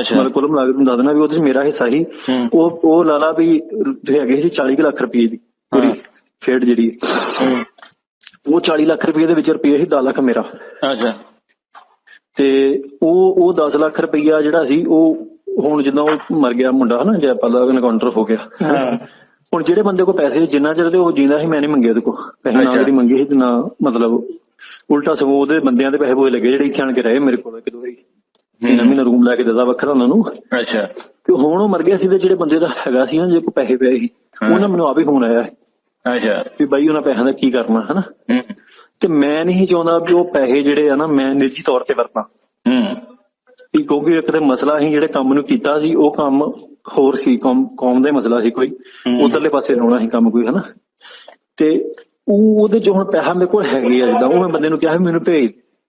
ਅੱਛਾ। ਮਤਲਬ ਕੁੱਲ ਮਿਲਾ ਕੇ ਤੁਹਾਨੂੰ ਦੱਸ ਦੇਣਾ ਵੀ ਉਹਦੇ ਚ ਮੇਰਾ ਹਿੱਸਾ ਸੀ। ਹੂੰ। ਉਹ ਉਹ ਲਾਲਾ ਵੀ ਹੈਗੇ ਸੀ 40 ਕੁ ਲੱਖ ਰੁਪਏ ਦੀ ਪੂਰੀ। ਖੇਡ ਜਿਹੜੀ। ਉਹ 40 ਲੱਖ ਰੁਪਏ ਦੇ ਵਿੱਚ ਰੁਪਏ ਸੀ 10 ਲੱਖ ਮੇਰਾ। ਅੱਛਾ। ਤੇ ਉਹ ਉਹ 10 ਲੱਖ ਰੁਪਈਆ ਜਿਹੜਾ ਸੀ ਉਹ ਹੁਣ ਜਦੋਂ ਉਹ ਮਰ ਗਿਆ ਮੁੰਡਾ ਹਨਾ ਜੈਪਾਲ ਦਾ ਐਨਕਾਊਂਟਰ ਹੋ ਗਿਆ। ਹਾਂ। ਹੁਣ ਜਿਹੜੇ ਬੰਦੇ ਕੋਲ ਪੈਸੇ ਜਿੰਨਾ ਚਿਰ ਤੇ ਉਹ ਜਿੰਦਾ ਸੀ ਮੈਂ ਨਹੀਂ ਮੰਗੇ ਉਹਦੇ ਕੋਲ। ਪੈਸੇ ਨਾ। ਜਿਹੜੀ ਮੰਗੇ ਸੀ ਨਾ ਮਤਲਬ ਉਲਟਾ ਸਗੋਂ ਉਹਦੇ ਬੰਦਿਆਂ ਦੇ ਪੈਸੇ ਬੋਏ ਲੱਗੇ ਜਿਹੜੇ ਇੱਥੇ ਆਣ ਕੇ ਰਹੇ ਮੇਰੇ ਕੋਲ ਇੱਕ ਦੋ ਵਾਰੀ। ਮਹੀਨਾ ਮਹੀਨਾ ਰੂਮ ਲੈ ਕੇ ਦਿੱਤਾ ਵੱਖਰਾ ਉਹਨਾਂ ਨੂੰ। ਅੱਛਾ। ਤੇ ਹੁਣ ਉਹ ਮਰ ਗਿਆ ਸੀ ਤੇ ਜਿਹੜੇ ਬੰਦੇ ਦਾ ਹੈਗਾ ਸੀ ਨਾ ਜੇ ਕੋ ਪੈਸੇ ਪਏ ਸੀ। ਉਹਨਾਂ ਮੈਨੂੰ ਆਪ ਫੋਨ ਆਇਆ। ਅੱਛਾ। ਵੀ ਬਾਈ ਉਹਨਾਂ ਪੈਸਿਆਂ ਦਾ ਕੀ ਕਰਨਾ ਹਨਾ? ਤੇ ਮੈਂ ਨਹੀਂ ਚਾਹੁੰਦਾ ਵੀ ਉਹ ਪੈਸੇ ਜਿਹੜੇ ਆ ਨਾ ਮੈਂ ਨਿੱਜੀ ਤੌਰ ਤੇ ਵਰਤਾਂ। ਹੂੰ। ਵੀ ਕਿਉਂਕਿ ਇੱਕ ਤੇ ਮਸਲਾ ਸੀ ਜਿਹੜੇ ਕੰਮ ਨੂੰ ਕੀਤਾ ਸੀ ਉਹ ਕੰਮ ਹੋਰ ਸੀ ਕੌਮ ਕੌਮ ਦਾ ਮਸਲਾ ਸੀ ਕੋਈ। ਉਧਰਲੇ ਪਾਸੇ ਲਾਉਣਾ ਸੀ ਕੰਮ ਕੋਈ ਹਨਾ? ਤੇ ਉਹ ਉਹਦੇ ਚ ਹੁਣ ਪੈਸਾ ਮੇਰੇ ਕੋਲ ਹੈਗੇ ਆ ਜਿੱਦਾਂ ਉਹ ਮੈਂ ਬੰਦੇ ਨੂੰ ਕਿਹਾ ਵੀ ਮੈਨੂੰ ਭੇਜ।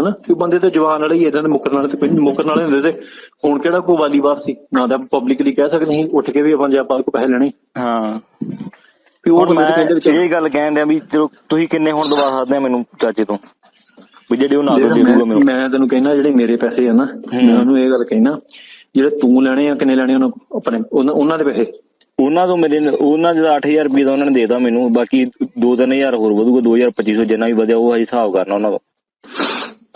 ਹਨਾ? ਕਿ ਬੰਦੇ ਤੇ ਜਵਾਨ ਵਾਲੇ ਹੀ ਇਦਾਂ ਦੇ ਮੁੱਕਰਨ ਵਾਲੇ ਤੇ ਕੋਈ ਨੀ, ਮੁੱਕਰਨ ਵਾਲੇ ਹੁੰਦੇ ਤੇ ਹੁਣ ਕਿਹੜਾ ਕੋਈ ਵਾਲੀਬਾਰ ਸੀ? ਨਾ ਤਾਂ ਪਬਲਿਕਲੀ ਕਹਿ ਸਕਦੇ ਸੀ ਉੱਠ ਕੇ ਵੀ ਆਪਾਂ ਜੈਪਾਲ ਕੋ ਪੈਸੇ ਲੈਣੇ। ਹਾਂ। ਬੰਦੇ ਮੈਂ ਕਹਿੰਦੇ ਇਹ ਗੱਲ ਕਹਿਣ ਦਿਆਂ ਵੀ ਚਲੋ ਤੁਸੀਂ ਕਿੰਨੇ ਹੁਣ ਦਵਾ ਸਕਦੇ ਆ ਮੈਨੂੰ ਚਾਚੇ ਤੋਂ? ਵੀ ਜਿਹੜੇ ਉਹ ਨਾ ਦੇ ਦੂਗਾ ਮੈਨੂੰ। ਮੈਂ ਤੈਨੂੰ ਕਹਿਣਾ ਜਿਹੜੇ ਮੇਰੇ ਪੈਸੇ ਆ ਨਾ ਮੈਂ ਉਹਨੂੰ ਇਹ ਗੱਲ ਕਹਿਣਾ ਜਿਹੜੇ ਤੂੰ ਲੈਣੇ ਆ ਕਿੰਨੇ ਲੈਣੇ ਉਹਨਾਂ ਆਪਣੇ ਉਹਨਾਂ ਦੇ ਪੈਸੇ। ਉਹਨਾਂ ਤੋਂ ਮੇਰੇ ਉਹਨਾਂ ਦਾ 8000 ਰੁਪਏ ਦਾ ਉਹਨਾਂ ਨੇ ਦੇਤਾ ਮੈਨੂੰ ਬਾਕੀ 2-3000 ਹੋਰ ਵਧੂਗਾ 2250 ਜਿੰਨਾ ਵੀ ਵਧਿਆ ਉਹ ਹਿਸਾਬ ਕਰਨਾ ਉਹਨਾਂ ਦਾ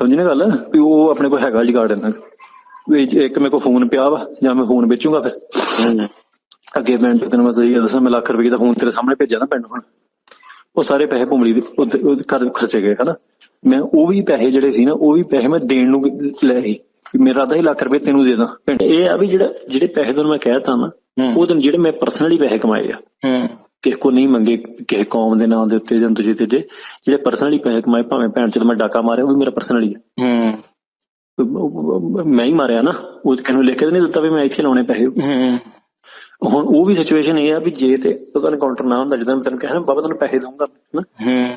ਸਮਝੀ ਨਾ ਗੱਲ? ਵੀ ਉਹ ਆਪਣੇ ਕੋਲ ਹੈਗਾ ਜਗਾੜ ਇਹਨਾਂ ਵੀ ਇੱਕ ਮੇਰੇ ਕੋਲ ਫੋਨ ਪਿਆ ਵਾ ਜਾਂ ਮੈਂ ਫੋਨ ਵੇਚੂਗਾ ਫਿਰ। ਅੱਗੇ ਪਿੰਡ ਤੈਨੂੰ ਮੈਂ ਸਹੀ ਦੱਸਾਂ ਮੈਂ ਲੱਖ ਰੁਪਏ ਦਾ ਫੋਨ ਤੇਰੇ ਸਾਹਮਣੇ ਭੇਜਿਆ ਨਾ ਪਿੰਡ ਹੁਣ ਉਹ ਸਾਰੇ ਪੈਸੇ ਭੁੰਮਲੀ ਦੇ ਘਰ ਖਰਚੇ ਗਏ ਹਨਾ? ਮੈਂ ਉਹ ਵੀ ਪੈਸੇ ਜਿਹੜੇ ਸੀ ਨਾ ਉਹ ਵੀ ਪੈਸੇ ਮੈਂ ਦੇਣ ਨੂੰ ਲਏ ਸੀ ਮੇਰਾ ਅੱਧਾ ਹੀ ਲੱਖ ਰੁਪਏ ਤੈਨੂੰ ਦੇ ਦਾਂ। ਇਹ ਆ ਵੀ ਜਿਹੜਾ ਜਿਹੜੇ ਪੈਸੇ ਤੁਹਾਨੂੰ ਮੈਂ ਕਹਿਤਾ ਨਾ। ਉਹ ਤੈਨੂੰ ਜਿਹੜੇ ਮੈਂ ਪਰਸਨਲੀ ਪੈਸੇ ਕਮਾਏ ਆ। ਹੂੰ। ਕਿਸੇ ਕੋ ਨਹੀਂ ਮੰਗੇ ਕਿਸੇ ਕੌਮ ਦੇ ਨਾਂ ਦੇ ਉੱਤੇ ਜਾਂ ਦੂਜੇ ਤੇ ਜਿਹੜੇ ਪਰਸਨਲੀ ਪੈਸੇ ਕਮਾਏ ਭਾਵੇਂ ਭੈਣ ਚੋਦ ਮੈਂ ਡਾਕਾ ਮਾਰਿਆ ਉਹ ਵੀ ਮੇਰਾ ਪਰਸਨਲੀ ਹੈ। ਹੂੰ ਮੈਂ ਹੀ ਮਾਰਿਆ ਨਾ ਉਹ ਕਿਹਨੂੰ ਲਿਖ ਕੇ ਨਹੀਂ ਦਿੱਤਾ ਵੀ ਮੈਂ ਇੱਥੇ ਲਾਉਣੇ ਪੈਸੇ। ਹੂੰ। ਹੁਣ ਉਹ ਵੀ ਸਿਚੁਏਸ਼ਨ ਇਹ ਆ ਵੀ ਜੇ ਤੇ ਉਹਦਾ ਐਨਕਾਊਂਟਰ ਨਾ ਹੁੰਦਾ ਜਦੋਂ ਮੈਂ ਤੈਨੂੰ ਕਿਹਾ ਨਾ ਬਾਬਾ ਤੈਨੂੰ ਪੈਸੇ ਦਊਂਗਾ ਨਾ ਹੂੰ।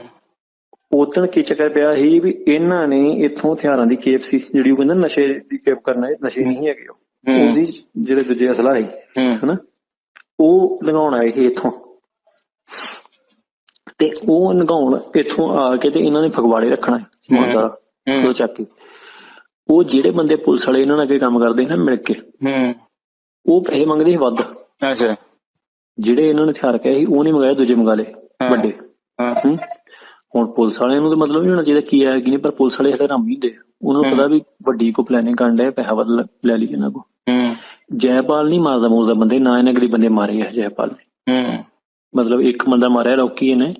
ਉਦੋਂ ਕੀ ਚੱਕਰ ਪਿਆ ਸੀ ਵੀ ਇਹਨਾਂ ਨੇ ਇੱਥੋਂ ਹਥਿਆਰਾਂ ਦੀ ਕੇਪ ਸੀ ਜਿਹੜੀ ਉਹ ਕਹਿੰਦਾ ਨਸ਼ੇ ਦੀ ਕੇਪ ਕਰਨਾ ਇਹ ਨਸ਼ੇ ਨਹੀਂ ਹੈਗੇ ਉਹ। ਹੂੰ। ਉਹਦੀ ਜਿਹੜੇ ਦੂਜੇ ਅਸਲਾ ਸੀ ਹੂੰ। ਹਨਾ? ਉਹ ਲਗਾਉਣ ਆਏ ਸੀ ਇੱਥੋਂ। ਤੇ ਉਹ ਲਗਾਉਣ ਇੱਥੋਂ ਆ ਕੇ ਤੇ ਇਹਨਾਂ ਨੇ ਫਗਵਾੜੇ ਰੱਖਣਾ ਹੈ ਸਮਾਨ ਸਾਰਾ ਹੂੰ। ਉਹ ਚੱਕ ਕੇ ਉਹ ਜਿਹੜੇ ਬੰਦੇ ਪੁਲਿਸ ਵਾਲੇ ਇਹਨਾਂ ਨਾਲ ਅੱਗੇ ਕੰਮ ਕਰਦੇ ਨਾ ਮਿਲ ਕੇ ਹੂੰ ਉਹ ਪੈਸੇ ਮੰਗਦੇ ਸੀ ਵੱਧ ਅੱਛਾ ਜਿਹੜੇ ਇਹਨਾਂ ਨੇ ਹਥਿਆਰ ਕਹੇ ਸੀ ਉਹ ਨਹੀਂ ਮੰਗਾਏ ਦੂਜੇ ਮੰਗਾ ਲਏ ਹਾਂ। ਵੱਡੇ ਹਾਂ ਹੂੰ। ਹੁਣ ਪੁਲਿਸ ਵਾਲਿਆਂ ਨੂੰ ਤਾਂ ਮਤਲਬ ਨਹੀਂ ਹੋਣਾ ਚਾਹੀਦਾ ਕੀ ਹੈ ਕੀ ਨਹੀਂ ਪਰ ਪੁਲਿਸ ਵਾਲੇ ਹਲੇ ਰਾਮੀ ਹੁੰਦੇ। ਉਹਨਾਂ ਨੂੰ ਹੂੰ। ਪਤਾ ਵੀ ਵੱਡੀ ਕੋ ਪਲੈਨਿੰਗ ਕਰਨ ਦੇ ਪੈਸਾ ਵੱਧ ਲ- ਲਈ ਇਹਨਾਂ ਕੋ ਹੂੰ ਜੈਪਾਲ ਨਹੀਂ ਮਾਰਦਾ ਮੂਰਦਾ ਬੰਦੇ ਨਾ ਇਹਨਾਂ ਕਦੀ ਬੰਦੇ ਮਾਰੇ ਆ ਜੈਪਾਲ ਨੇ ਹੂੰ ਮਤਲਬ ਇੱਕ ਬੰਦਾ ਮਾਰਿਆ ਰੌਕੀ ਇਹਨੇ ਹੂੰ।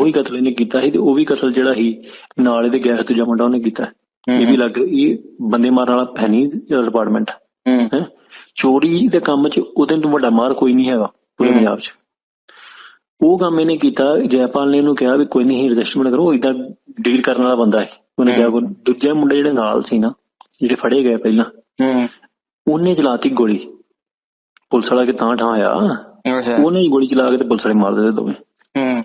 ਉਹੀ ਕਤਲ ਇਹਨੇ ਕੀਤਾ ਸੀ ਤੇ ਉਹ ਵੀ ਕਤਲ ਜਿਹੜਾ ਸੀ ਨਾਲ ਇਹਦੇ ਗੈਸ ਦੂਜਾ ਮੁੰਡਾ ਉਹਨੇ ਕੀਤਾ। ਇਹ ਵੀ ਲੱਗ ਇਹ ਬੰਦੇ ਮਾਰਨ ਵਾਲਾ ਨਹੀਂ ਡਿਪਾਰਟਮੈਂਟ ਹੂੰ। ਚੋਰੀ ਦੇ ਕੰਮ 'ਚ ਉਹਦੇ ਤੋਂ ਵੱਡਾ ਮਾਰ ਕੋਈ ਨਹੀਂ ਹੈਗਾ ਪੂਰੇ। ਪੰਜਾਬ 'ਚ। ਉਹ ਕੰਮ ਇਹਨੇ ਕੀਤਾ ਜੈਪਾਲ ਨੇ ਇਹਨੂੰ ਕਿਹਾ ਵੀ ਕੋਈ ਨਹੀਂ ਰਜਿਸਟਰਮੈਂਟ ਕਰੋ ਇਦਾਂ ਡੀਲ ਕਰਨ ਵਾਲਾ ਬੰਦਾ ਹੈ ਉਹਨੇ ਕਿਹਾ ਦੂਜੇ ਮੁੰਡੇ ਜਿਹੜੇ ਨਾਲ ਸੀ ਨਾ ਜਿਹੜੇ ਫੜੇ ਗਏ ਪਹਿਲਾਂ ਉਹਨੇ ਚਲਾਤੀ ਗੋਲੀ। ਪੁਲਿਸ ਵਾਲਾ ਕਿ ਤਾਂ ਠਾਂ ਆਇਆ। ਉਹਨੇ ਹੀ ਗੋਲੀ ਚਲਾ ਕੇ ਤੇ ਪੁਲਿਸ ਵਾਲੇ ਮਾਰ ਦਿੱਤੇ ਦੋਵੇਂ। ਹੂੰ।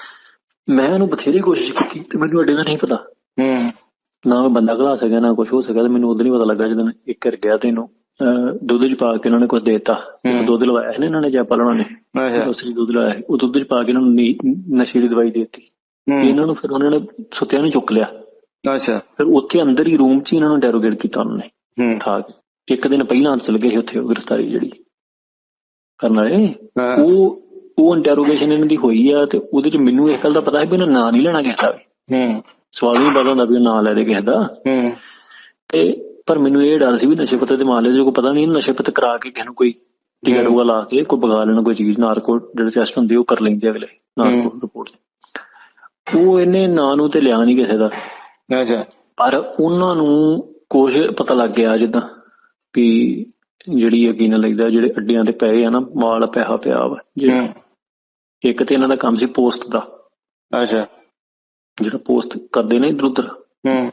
ਮੈਂ ਇਹਨੂੰ ਬਥੇਰੀ ਕੋਸ਼ਿਸ਼ ਕੀਤੀ ਤੇ ਮੈਨੂੰ ਅੱਡੇ ਦਾ ਨਹੀਂ ਪਤਾ। ਹੂੰ। ਨਾ ਮੈਂ ਬੰਦਾ ਘਲਾ ਸਕਿਆ ਨਾ ਕੁਝ ਹੋ ਸਕਿਆ ਤੇ ਮੈਨੂੰ ਉਦੋਂ ਨਹੀਂ ਪਤਾ ਲੱਗਾ ਜਦੋਂ ਇੱਕ ਕਰ ਗਿਆ ਤੇ ਇਹਨੂੰ ਦੁੱਧ ਚ ਪਾ ਕੇ ਉਹਨਾਂ ਨੇ ਕੁਝ ਦੇਤਾ। ਦੁੱਧ ਲਵਾਇਆ ਸੀ ਇਹਨਾਂ ਨੇ ਜੈਪਾਲ ਉਹਨਾਂ ਨੇ ਅਸਲੀ ਦੁੱਧ ਲਾਇਆ ਸੀ। ਉਹ ਦੁੱਧ ਚ ਪਾ ਕੇ ਇਹਨਾਂ ਨੂੰ ਨੀ- ਨਸ਼ੇ ਦੀ ਦਵਾਈ ਦੇ ਦਿੱਤੀ। ਇਹਨਾਂ ਨੂੰ ਫਿਰ ਉਹਨਾਂ ਨੇ ਸੁੱਤਿਆਂ ਨੂੰ ਚੁੱਕ ਲਿਆ। ਅੱਛਾ। ਫਿਰ ਉੱਥੇ ਅੰਦਰ ਹੀ ਰੂਮ 'ਚ ਇਹਨਾਂ ਨੂੰ ਡੈਰੋਗੇਟ ਕੀਤਾ ਉਹਨਾਂ ਨੇ। ਹੂੰ। ਉਠਾ ਕੇ। ਇੱਕ ਦਿਨ ਪਹਿਲਾਂ ਚਲ ਗਏ ਸੀ ਉੱਥੇ ਗ੍ਰਿਫਤਾਰੀ ਜਿਹੜੀ। ਕਰਨ ਵਾਲੇ। ਉਹ ਉਹ ਇੰਟਰੋਗੇਸ਼ਨ ਇਹਨਾਂ ਦੀ ਹੋਈ ਆ ਤੇ ਉਹਦੇ 'ਚ ਮੈਨੂੰ ਇਸ ਗੱਲ ਦਾ ਪਤਾ ਹੈ ਵੀ ਇਹਨਾਂ ਨਾਂ ਨਹੀਂ ਲੈਣਾ ਕਿਸੇ ਦਾ। ਹੂੰ। ਸਵਾਲ ਹੀ ਪਤਾ ਹੁੰਦਾ ਵੀ ਨਾਂ ਲੈ ਦੇ ਕਿਸੇ ਦਾ। ਹੂੰ। ਤੇ ਪਰ ਮੈਨੂੰ ਇਹ ਡਰ ਸੀ ਵੀ ਨਸ਼ੇ ਪੱਤੇ ਦੇ ਮਾਮਲੇ 'ਚ ਕੋਈ ਪਤਾ ਨਹੀਂ ਨਸ਼ੇ ਪੱਤੇ ਕਰਾ ਕੇ ਕਿਸੇ ਨੂੰ ਕੋਈ ਟਿਕਟ। ਉਹ ਲਾ ਕੇ ਕੋਈ ਬਗਾ ਲੈਣ ਕੋਈ ਚੀਜ਼ ਨਾਰਕੋ ਜਿਹੜੇ ਟੈਸਟ ਹੁੰਦੇ ਉਹ ਕਰ ਲੈਂਦੇ ਅਗਲੇ ਨਾਰਕੋ। ਰਿਪੋਰਟ ਉਹ ਇਹਨੇ ਨਾਂ ਨੂੰ ਤੇ ਲਿਆ ਨਹੀਂ ਕਿਸੇ ਦਾ। ਅੱਛਾ। ਪਰ ਉਹਨਾਂ ਨੂੰ ਕੁਝ ਪਤਾ ਲੱਗ ਗਿਆ ਜਿੱਦਾਂ ਵੀ ਜਿਹੜੀ ਯਕੀਨ ਲੱਗਦਾ ਜਿਹੜੇ ਅੱਡਿਆਂ ਤੇ ਪਏ ਆ ਨਾ ਮਾਲ ਪੈਸਾ ਪਿਆ ਵਾ ਜੇ- ਹੂੰ। ਇੱਕ ਤੇ ਇਹਨਾਂ ਦਾ ਕੰਮ ਸੀ ਪੋਸਟ ਦਾ। ਅੱਛਾ। ਜਿਹੜਾ ਪੋਸਟ ਕਰਦੇ ਨੇ ਇਧਰ ਉਧਰ। ਹੂੰ।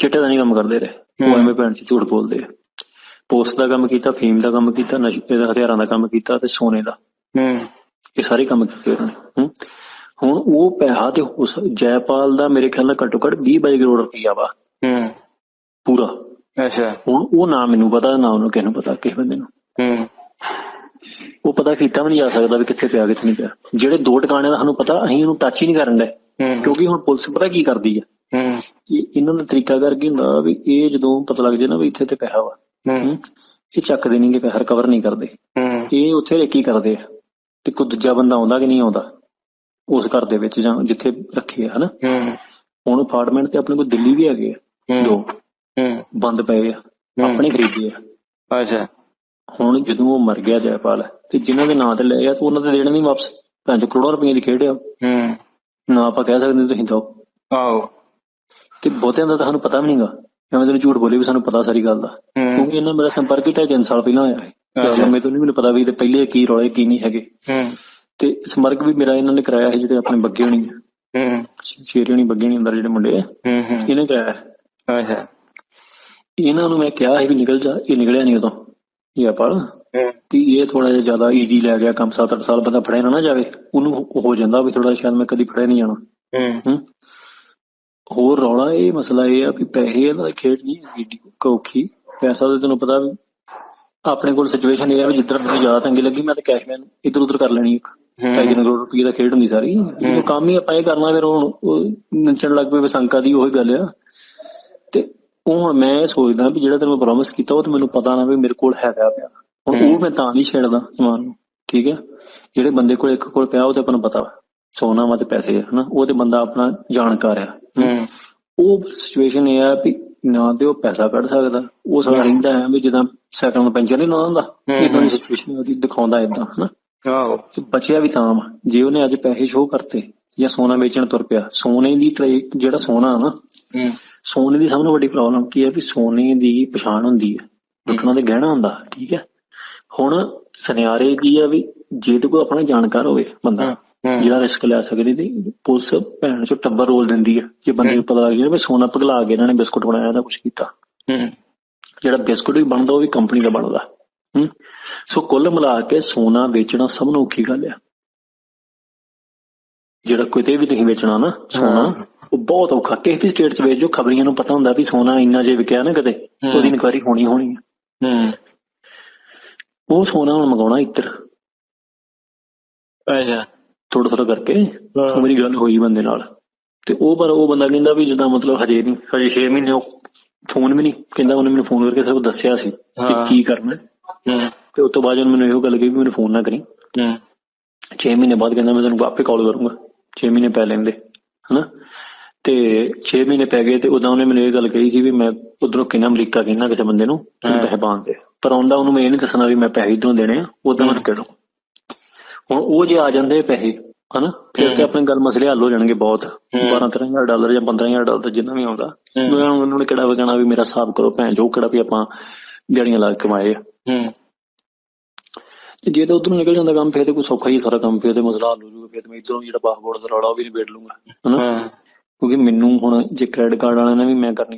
ਚਿੱਟੇ ਦਾ ਨਹੀਂ ਕੰਮ ਕਰਦੇ ਰਹੇ। ਉਹ। ਐਵੇਂ ਭੈਣ ਚ ਝੂਠ ਬੋਲਦੇ ਆ। ਪੋਸਟ ਦਾ ਕੰਮ ਕੀਤਾ ਫੀਮ ਦਾ ਕੰਮ ਕੀਤਾ ਨਸ਼ੇ ਦੇ ਹਥਿਆਰਾਂ ਦਾ ਕੰਮ ਕੀਤਾ ਤੇ ਸੋਨੇ ਦਾ। ਹੂੰ। ਇਹ ਸਾਰੇ ਕੰਮ ਕੀਤੇ ਉਹਨਾਂ ਨੇ। ਹੂੰ। ਹੁਣ ਉਹ ਪੈਸਾ ਤੇ ਉਸ ਜੈਪਾਲ ਦਾ ਮੇਰੇ ਖਿਆਲ ਨਾਲ ਘੱਟੋ ਘੱਟ 20 22 ਕਰੋੜ ਰੁਪਈਆ ਵਾ। ਹੂੰ। ਪੂਰਾ। ਅੱਛਾ। ਹੁਣ ਉਹ ਨਾ ਮੈਨੂੰ ਪਤਾ ਨਾ ਉਹਨੂੰ ਕਿਸੇ ਨੂੰ ਪਤਾ ਕਿਸੇ ਬੰਦੇ ਨੂੰ। ਹੂੰ। ਉਹ ਪਤਾ ਕੀਤਾ ਵੀ ਨਹੀਂ ਜਾ ਸਕਦਾ ਵੀ ਕਿੱਥੇ ਪਿਆ ਕਿੱਥੇ ਨਹੀਂ ਪਿਆ। ਜਿਹੜੇ ਦੋ ਟਿਕਾਣਿਆਂ ਦਾ ਸਾਨੂੰ ਪਤਾ ਅਸੀਂ ਉਹਨੂੰ ਟੱਚ ਹੀ ਨਹੀਂ ਕਰਨ ਦੇ ਕਿਉਂਕਿ ਹੁਣ ਪੁਲਿਸ ਪਤਾ ਕੀ ਕਰਦੀ ਆ? ਇਹਨਾਂ ਦਾ ਤਰੀਕਾ ਕਰਕੇ ਹੁੰਦਾ ਵੀ ਇਹ ਜਦੋਂ ਪਤਾ ਲੱਗ ਜੇ ਨਾ ਵੀ ਇੱਥੇ ਤੇ ਪੈਸਾ ਵਾ। ਇਹ ਚੱਕਦੇ ਨਹੀਂਗੇ ਪੈਸਾ ਰਿਕਵਰ ਨਹੀਂ ਕਰਦੇ। ਇਹ ਉੱਥੇ ਰੇਕੀ ਕਰਦੇ ਆ। ਤੇ ਕੋਈ ਦੂਜਾ ਬੰਦਾ ਆਉਂਦਾ ਕਿ ਨਹੀਂ ਆਉਂਦਾ? ਉਸ ਘਰ ਦੇ ਵਿੱਚ ਜਾਂ ਜਿੱਥੇ ਰੱਖੇ ਆ ਹਨਾ? ਹੁਣ ਅਪਾਰਟਮੈਂਟ ਤੇ ਆਪਣੇ ਕੋਲ ਦਿੱਲੀ ਵੀ ਹੈਗੇ ਆ। ਦੋ। ਬੰਦ ਪਏ ਆ। ਆਪਣੇ ਖਰੀਦੇ ਆ। ਅੱਛਾ। ਹੁਣ ਜਦੋਂ ਉਹ ਮਰ ਗਿਆ ਜੈਪਾਲ ਤੇ ਜਿਨ੍ਹਾਂ ਦੇ ਨਾਂ ਤੇ ਲੈ ਗਿਆ ਤੇ ਉਹਨਾਂ ਦੇ ਦੇਣ ਨਹੀਂ ਵਾਪਸ? ਪੰਜ ਕਰੋੜਾਂ ਰੁਪਏ ਦੀ ਖੇਡ ਆ ਹੂੰ। ਨਾ ਆਪਾਂ ਕਹਿ ਸਕਦੇ ਤੁਸੀਂ ਦੋ ਆਓ ਤੇ ਬਹੁਤਿਆਂ ਦਾ ਤਾਂ ਸਾਨੂੰ ਪਤਾ ਵੀ ਨਹੀਂਗਾ ਐਵੇਂ ਤੈਨੂੰ ਝੂਠ ਬੋਲੇ ਵੀ ਸਾਨੂੰ ਪਤਾ ਸਾਰੀ ਗੱਲ ਦਾ। ਹੂੰ। ਕਿਉਂਕਿ ਇਹਨਾਂ ਮੇਰਾ ਸੰਪਰਕ ਹੀ ਢਾਈ ਤਿੰਨ ਸਾਲ ਪਹਿਲਾਂ ਹੋਇਆ ਹੈ। ਲੰਮੇ ਤੋਂ ਨਹੀਂ ਮੈਨੂੰ ਪਤਾ ਵੀ ਇਹਦੇ ਪਹਿਲੇ ਕੀ ਰੌਲੇ ਕੀ ਨਹੀਂ ਹੈਗੇ। ਹੂੰ। ਤੇ ਸੰਪਰਕ ਵੀ ਮੇਰਾ ਇਹਨਾਂ ਨੇ ਕਰਾਇਆ ਸੀ ਜਿਹੜੇ ਆਪਣੇ ਬੱਗੇ ਹੋਣੀ ਹੂੰ। ਸ਼ੇਰੇ ਹੋਣੀ ਬੱਗੇ ਹੋਣੀ ਅੰਦਰ ਜਿਹੜੇ ਮੁੰਡੇ ਆ। ਹੂੰ ਹੂੰ। ਇਹਨੇ ਕਰਾਇਆ। ਹੈ। ਅੱਛਾ ਇਹਨਾਂ ਨੂੰ ਮੈਂ ਕਿਹਾ ਸੀ ਵੀ ਨਿਕਲ ਜਾ ਇਹ ਨਿਕਲਿਆ ਨਹੀਂ ਉਦੋਂ। ਜੈਪਾਲ ਹੂੰ। ਵੀ ਇਹ ਥੋੜਾ ਜਿਹਾ ਜ਼ਿਆਦਾ ਈਜ਼ੀ ਲੈ ਗਿਆ ਕੰਮ 7-8 ਸਾਲ ਬੰਦਾ ਫੜਿਆ ਨਾ ਨਾ ਜਾਵੇ ਉਹਨੂੰ ਹੋ- ਜਾਂਦਾ ਵੀ ਥੋੜਾ ਸ਼ਾਇਦ ਮੈਂ ਕਦੀ ਫੜਿਆ ਨਹੀਂ ਜਾਣਾ। ਹੂੰ। ਹੋਰ ਰੌਲਾ ਇਹ ਮਸਲਾ ਇਹ ਆ ਵੀ ਪੈਸੇ ਇਹਨਾਂ ਦੀ ਖੇਡ ਨਹੀਂ ਹੈਗੀ ਔਖੀ ਪੈਸਾ ਤਾਂ ਤੈਨੂੰ ਪਤਾ ਆਪਣੇ ਕੋਲ ਸਿਚੁਏਸ਼ਨ ਇਹ ਆ ਵੀ ਜਿੱਧਰ ਮੈਨੂੰ ਜ਼ਿਆਦਾ ਤੰਗੀ ਲੱਗੀ ਮੈਂ ਤਾਂ ਕੈਸ਼ਮੈਨ ਇੱਧਰ ਉੱਧਰ ਕਰ ਲੈਣੀ ਇੱਕ। ਢਾਈ ਕਰੋੜ ਰੁਪਏ ਦਾ ਖੇਡ ਹੁੰਦੀ ਸਾਰੀ। ਜਦੋਂ ਕੰਮ ਹੀ ਆਪਾਂ ਇਹ ਕਰਨਾ ਫਿਰ ਹੁਣ ਨੱਚਣ ਲੱਗ ਪਏ ਵਸੰਕਾ ਦੀ ਉਹੀ ਗੱਲ ਆ। ਤੇ ਉਹ ਮੈਂ ਸੋਚਦਾ ਵੀ ਜਿਹੜਾ ਤੈਨੂੰ ਪ੍ਰੋਮਿਸ ਕੀਤਾ ਉਹ ਤੇ ਮੈਨੂੰ ਪਤਾ ਨਾ ਵੀ ਮੇਰੇ ਕੋਲ ਹੈਗਾ ਪਿਆ। ਹੁਣ ਉਹ ਮੈਂ ਤਾਂ ਨਹੀਂ ਛੇੜਦਾ ਸਮਾਨ ਨੂੰ ਠੀਕ ਹੈ? ਜਿਹੜੇ ਬੰਦੇ ਕੋਲ ਇੱਕ ਕੋਲ ਪਿਆ ਉਹ ਤੇ ਆਪਾਂ ਨੂੰ ਪਤਾ ਵਾ। ਸੋਨਾ ਵਾ ਤੇ ਪੈਸੇ ਹਨਾ? ਉਹ ਤੇ ਬੰਦਾ ਆਪਣਾ ਜਾਣਕਾਰ ਆ। ਉਹ ਸਿਚੁਏਸ਼ਨ ਇਹ ਆ ਵੀ ਨਾ ਤੇ ਉਹ ਪੈਸਾ ਕੱਢ ਸਕਦਾ। ਉਹ ਸਾਲਾ ਰਹਿੰਦਾ ਹੈ ਵੀ ਜਿੱਦਾਂ ਸਾਈਕਲ ਨੂੰ ਪੈਂਚਰ ਨਹੀਂ ਲਾਉਂਦਾ। ਹੁੰਦਾ ਇਦਾਂ ਦੀ ਸਿਚੁਏਸ਼ਨ ਉਹਦੀ ਦਿਖਾਉਂਦਾ ਇਦਾਂ ਹਨਾ? ਆਓ ਤੇ ਬਚਿਆ ਵੀ ਤਾਂ ਜੇ ਉਹਨੇ ਅੱਜ ਪੈਸੇ ਸ਼ੋਅ ਕਰਤੇ ਜਾਂ ਸੋਨਾ ਵੇਚਣ ਤੁਰ ਪਿਆ ਸੋਨੇ ਦੀ ਜਿਹੜਾ ਸੋਨਾ ਨਾ ਹੂੰ। ਸੋਨੇ ਦੀ ਸਭ ਤੋਂ ਵੱਡੀ ਪ੍ਰੋਬਲਮ ਕੀ ਹੈ ਵੀ ਸੋਨੇ ਦੀ ਪਛਾਣ ਹੁੰਦੀ ਹੈ ਲੁੱਟਣਾ ਤੇ ਗਹਿਣਾ ਹੁੰਦਾ ਠੀਕ ਹੈ? ਹੁਣ ਸੁਨਿਆਰੇ ਕੀ ਆ ਵੀ ਜੇ ਤੇ ਕੋਈ ਆਪਣਾ ਜਾਣਕਾਰ ਹੋਵੇ ਬੰਦਾ ਜਿਹੜਾ ਰਿਸਕ ਲੈ ਸਕਦੀ ਤੇ ਪੁਲਿਸ ਭੈਣ ਚੋਂ ਟੱਬਰ ਰੋਲ ਦਿੰਦੀ ਹੈ ਜੇ ਬੰਦੇ ਨੂੰ ਪਤਾ ਲੱਗ ਜਾਏ ਵੀ ਸੋਨਾ ਪਗਲਾ ਕੇ ਇਹਨਾਂ ਨੇ ਬਿਸਕੁਟ ਬਣਾਇਆ ਦਾ ਕੁਝ ਕੀਤਾ। ਜਿਹੜਾ ਬਿਸਕੁਟ ਵੀ ਬਣਦਾ ਉਹ ਵੀ ਕੰਪਨੀ ਦਾ ਬਣਦਾ। ਸੋ ਕੁੱਲ ਮਿਲਾ ਕੇ ਸੋਨਾ ਵੇਚਣਾ ਸਭ ਨੂੰ ਔਖੀ ਗੱਲ ਆ। ਜਿਹੜਾ ਕਿਤੇ ਵੀ ਤੁਸੀਂ ਵੇਚਣਾ ਨਾ ਸੋਨਾ ਉਹ ਬਹੁਤ ਔਖਾ। ਕਿਸੇ ਵੀ ਸਟੇਟ 'ਚ ਵੇਚ ਜੋ ਖਬਰੀਆਂ ਨੂੰ ਪਤਾ ਹੁੰਦਾ ਵੀ ਸੋਨਾ ਇੰਨਾ ਜੇ ਵਿਕਿਆ ਨਾ ਕਦੇ। ਉਹਦੀ ਇਨਕੁਆਇਰੀ ਹੋਣੀ ਹੋਣੀ ਹੂੰ। ਉਹ ਸੋਨਾ ਹੁਣ ਮੰਗਾਉਣਾ ਇੱਧਰ। ਅੱਛਾ। ਥੋੜਾ ਥੋੜਾ ਕਰਕੇ ਮੇਰੀ ਗੱਲ ਹੋਈ ਬੰਦੇ ਨਾਲ। ਤੇ ਉਹ ਪਰ ਉਹ ਬੰਦਾ ਕਹਿੰਦਾ ਵੀ ਜਿੱਦਾਂ ਮਤਲਬ ਹਜੇ ਨਹੀਂ ਹਜੇ 6 ਮਹੀਨੇ ਉਹ ਫੋਨ ਵੀ ਨਹੀਂ ਕਹਿੰਦਾ ਉਹਨੇ ਮੈਨੂੰ ਫੋਨ ਕਰਕੇ ਸਿਰਫ ਦੱਸਿਆ ਸੀ ਕਿ। ਕੀ ਕਰਨਾ। ਤੇ ਉਸ ਤੋਂ ਬਾਅਦ ਉਹਨੇ ਮੈਨੂੰ ਇਹੋ ਗੱਲ ਕਹੀ ਵੀ ਮੈਨੂੰ ਫੋਨ ਨਾ ਕਰੀ। ਹੂੰ। 6 ਮਹੀਨੇ ਬਾਅਦ ਕਹਿੰਦਾ ਮੈਂ ਤੈਨੂੰ ਆਪੇ ਕਾਲ ਕਰੂੰਗਾ। 6 ਮਹੀਨੇ ਪੈ ਲੈਂਦੇ ਹਨਾ? ਤੇ 6 ਮਹੀਨੇ ਪੈ ਗਏ ਤੇ ਉਦੋਂ ਉਹਨੇ ਮੈਨੂੰ ਇਹ ਗੱਲ ਕਹੀ ਸੀ ਵੀ ਮੈਂ ਉਧਰੋਂ ਕਿੰਨਾ ਅਮਰੀਕਾ ਕਿੰਨਾ ਕਿਸੇ ਬੰਦੇ ਨੂੰ। ਪੈਸੇ ਪਾਉਣ ਦੇ ਪਰ ਆਉਂਦਾ ਉਹਨੂੰ ਮੈਂ ਇਹ ਨਹੀਂ ਦੱਸਣਾ ਵੀ ਮੈਂ ਪੈਸੇ ਇਧਰੋਂ ਦੇਣੇ ਆ ਉਦੋਂ ਮੈਂ ਕਿਹੜਾ ਹੁਣ ਉਹ ਜੇ ਆ ਜਾਂਦੇ ਪੈਸੇ ਹਨਾ? ਫਿਰ ਤੇ। ਆਪਣੇ ਗੱਲ ਮਸਲੇ ਹੱਲ ਹੋ ਜਾਣਗੇ ਬਹੁਤ। ਹਮ। 12 13000 ਡਾਲਰ ਜਾਂ 15000 ਡਾਲਰ ਜਿੰਨਾ ਵੀ ਆਉਂਦਾ। ਉਹਨਾਂ ਨੂੰ ਕਿਹੜਾ ਵਗਣਾ ਵੀ ਮੇਰਾ ਹਿਸਾਬ ਕਰੋ ਭੈਣ ਜੋ ਕਿਹੜਾ ਵੀ ਆਪਾਂ ਦਿਹਾੜੀਆਂ ਲਾ ਕੇ ਕਮਾਏ ਆ। ਹੂੰ। ਤੇ ਜੇ ਤਾਂ ਉਧਰੋਂ ਨਿਕਲ ਜਾਂਦਾ ਕੰਮ ਫਿਰ ਤੇ ਕੋਈ ਸੌਖਾ ਹੀ ਸਾਰਾ ਕੰਮ ਫਿਰ ਤੇ ਮਸਲਾ ਹੱਲ ਹੋ ਜਾਊਗਾ ਫਿਰ ਤੇ ਮੈਂ ਇਧਰੋਂ ਜਿਹੜਾ ਪਾਸਪੋਰਟ ਦਾ ਰੌਲਾ ਉਹ ਵੀ ਨਿਬੇੜ ਲੂੰਗਾ ਹਨਾ? ਹਾਂ। ਕਿਉਂਕਿ ਮੈਨੂੰ ਹੁਣ ਜੇ ਕ੍ਰੈਡਿਟ ਕਾਰਡ ਵਾਲਿਆਂ ਨੇ ਵੀ ਮੈਂ ਕਰਨੀ